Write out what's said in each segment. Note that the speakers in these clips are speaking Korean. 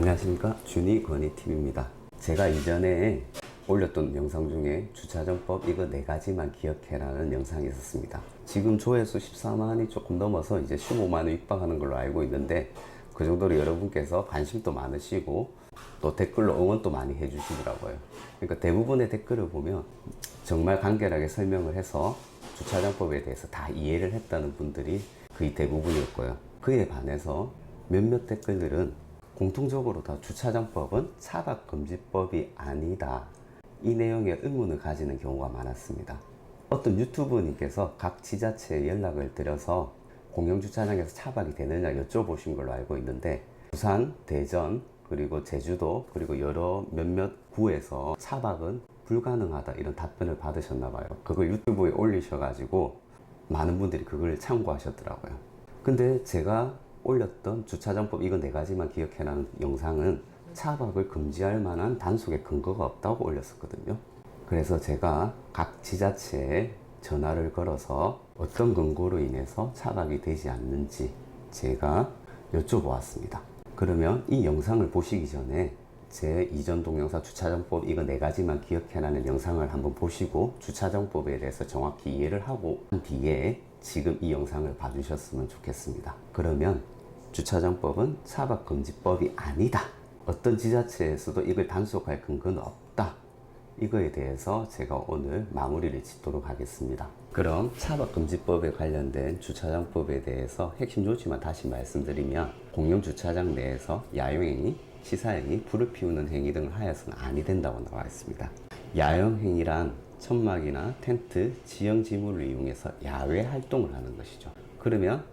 안녕하십니까? 준이 건희팀입니다. 제가 이전에 올렸던 영상 중에 주차정법 이거 네 가지만 기억해라는 영상이 있었습니다. 지금 조회수 14만이 조금 넘어서 이제 15만을 육박하는 걸로 알고 있는데 그 정도로 여러분께서 관심도 많으시고 또 댓글로 응원도 많이 해주시더라고요. 그러니까 대부분의 댓글을 보면 정말 간결하게 설명을 해서 주차장법에 대해서 다 이해를 했다는 분들이 거의 대부분이었고요. 그에 반해서 몇몇 댓글들은 공통적으로 다 주차장법은 차박금지법이 아니다. 이 내용에 의문을 가지는 경우가 많았습니다. 어떤 유튜브님께서 각 지자체에 연락을 드려서 공영주차장에서 차박이 되느냐 여쭤보신 걸로 알고 있는데 부산, 대전, 그리고 제주도, 그리고 여러 몇몇 구에서 차박은 불가능하다 이런 답변을 받으셨나 봐요. 그걸 유튜브에 올리셔가지고 많은 분들이 그걸 참고하셨더라고요. 근데 제가 올렸던 주차장법 이거 네 가지만 기억해라는 영상은 차박을 금지할 만한 단속의 근거가 없다고 올렸었거든요. 그래서 제가 각 지자체에 전화를 걸어서 어떤 근거로 인해서 차박이 되지 않는지 제가 여쭤보았습니다. 그러면 이 영상을 보시기 전에 제 이전 동영상 주차장법 이거 네 가지만 기억해라는 영상을 한번 보시고 주차장법에 대해서 정확히 이해를 하고 난 뒤에 지금 이 영상을 봐주셨으면 좋겠습니다. 그러면 주차장법은 차박금지법이 아니다. 어떤 지자체에서도 이걸 단속할 근거는 없다. 이거에 대해서 제가 오늘 마무리를 짓도록 하겠습니다. 그럼 차박금지법에 관련된 주차장법에 대해서 핵심 조치만 다시 말씀드리면 공용주차장 내에서 야용행위, 시사행위, 불을 피우는 행위 등을 하여서는 아니 된다고 나와 있습니다. 야영행위란 천막이나 텐트, 지형 지물을 이용해서 야외 활동을 하는 것이죠. 그러면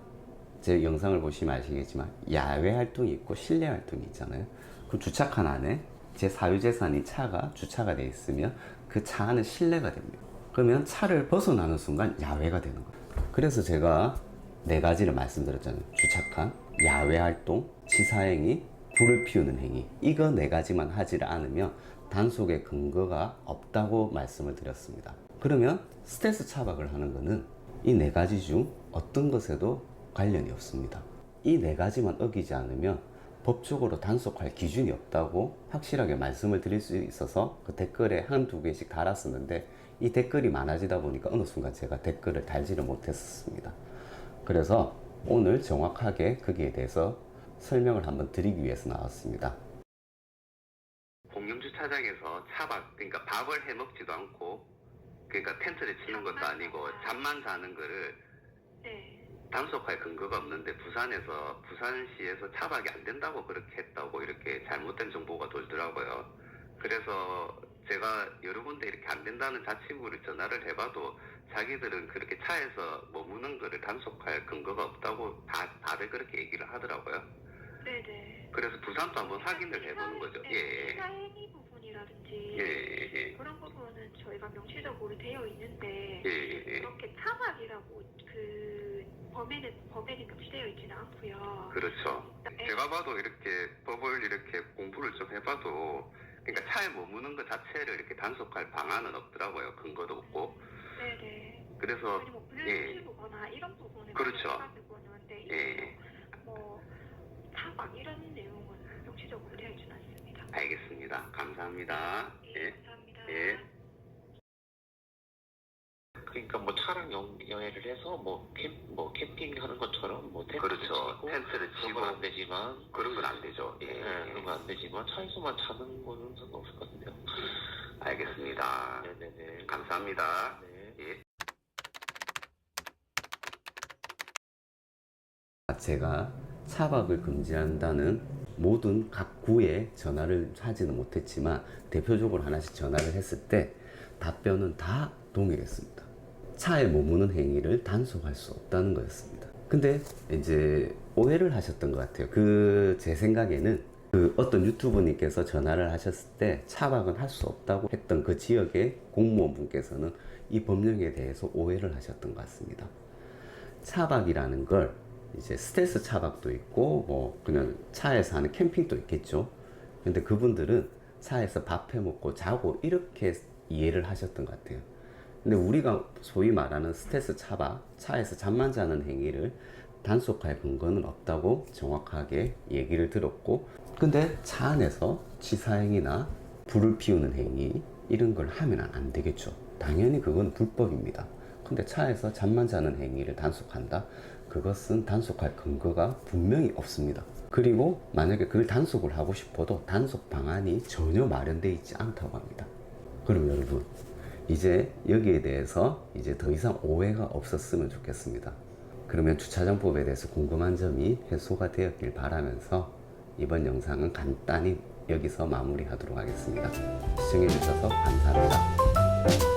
제 영상을 보시면 아시겠지만 야외 활동이 있고 실내 활동이 있잖아요. 그 주차칸 안에 제 사유재산인 차가 주차가 돼 있으면 그 차 안은 실내가 됩니다. 그러면 차를 벗어나는 순간 야외가 되는 거예요. 그래서 제가 네 가지를 말씀드렸잖아요. 주차칸, 야외 활동, 치사행위, 불을 피우는 행위. 이거 네 가지만 하지를 않으면 단속의 근거가 없다고 말씀을 드렸습니다. 그러면 스트레스 차박을 하는 거는 이네 가지 중 어떤 것에도 관련이 없습니다. 이 네 가지만 어기지 않으면 법적으로 단속할 기준이 없다고 확실하게 말씀을 드릴 수 있어서 그 댓글에 한두 개씩 달았었는데 이 댓글이 많아지다 보니까 어느 순간 제가 댓글을 달지를 못했었습니다. 그래서 오늘 정확하게 거기에 대해서 설명을 한번 드리기 위해서 나왔습니다. 공영주차장에서 차박, 그러니까 밥을 해 먹지도 않고, 그러니까 텐트를 치는 것도 아니고 잠만 자는 거를 네. 단속할 근거가 없는데 부산에서 부산시에서 차박이 안 된다고 그렇게 했다고 이렇게 잘못된 정보가 돌더라고요. 그래서 제가 여러 군데 이렇게 안 된다는 자치구를 전화를 해봐도 자기들은 그렇게 차에서 머무는 거를 단속할 근거가 없다고 다 다들 그렇게 얘기를 하더라고요. 네네. 그래서 부산도 한번 확인을 해보는 거죠. 예, 예, 시사행위 부분이라든지 예, 예, 예. 그런 부분은 저희가 명시적으로 되어 있는데 예, 예, 예. 그렇게 차박이라고 그 범에는 범에는 명시되어 있지는 않고요. 그렇죠. 네. 제가 봐도 이렇게 법을 이렇게 공부를 좀 해봐도 그러니까 차에 머무는 것 자체를 이렇게 단속할 방안은 없더라고요. 근거도 없고. 네네. 그래서 아니 뭐 예. 피우거나 이런 부분은 그렇죠. 보는데 예. 뭐 차박 이런 내용은 명시적으로 되어 있지는 않습니다. 알겠습니다. 감사합니다. 예. 감사합니다. 예. 그러니까 뭐 차랑 연, 연애를 해서 뭐, 캠, 뭐 캠핑하는 것처럼 뭐 텐트 그렇죠. 치고 텐트를 그런 치고 건안 되지만 그런 건 안 되죠. 예. 예, 그런 건 안 되지만 차에서만 자는 거는 상관없을 것 같은데요. 알겠습니다. 네네네. 감사합니다. 네. 예. 제가 차박을 금지한다는 모든 각 구에 전화를 하지는 못했지만 대표적으로 하나씩 전화를 했을 때 답변은 다 동일했습니다. 차에 머무는 행위를 단속할 수 없다는 거였습니다. 근데 이제 오해를 하셨던 것 같아요. 그 제 생각에는 그 어떤 유튜브님께서 전화를 하셨을 때 차박은 할 수 없다고 했던 그 지역의 공무원분께서는 이 법령에 대해서 오해를 하셨던 것 같습니다. 차박이라는 걸 이제 스트레스 차박도 있고 뭐 그냥 차에서 하는 캠핑도 있겠죠. 근데 그분들은 차에서 밥해 먹고 자고 이렇게 이해를 하셨던 것 같아요. 근데 우리가 소위 말하는 스트레스 차박, 차에서 잠만 자는 행위를 단속할 근거는 없다고 정확하게 얘기를 들었고 근데 차 안에서 치사행위나 불을 피우는 행위 이런 걸 하면 안 되겠죠 당연히 그건 불법입니다 근데 차에서 잠만 자는 행위를 단속한다 그것은 단속할 근거가 분명히 없습니다 그리고 만약에 그걸 단속을 하고 싶어도 단속 방안이 전혀 마련되어 있지 않다고 합니다 그럼 여러분 이제 여기에 대해서 이제 더 이상 오해가 없었으면 좋겠습니다. 그러면 주차장법에 대해서 궁금한 점이 해소가 되었길 바라면서 이번 영상은 간단히 여기서 마무리하도록 하겠습니다. 시청해주셔서 감사합니다.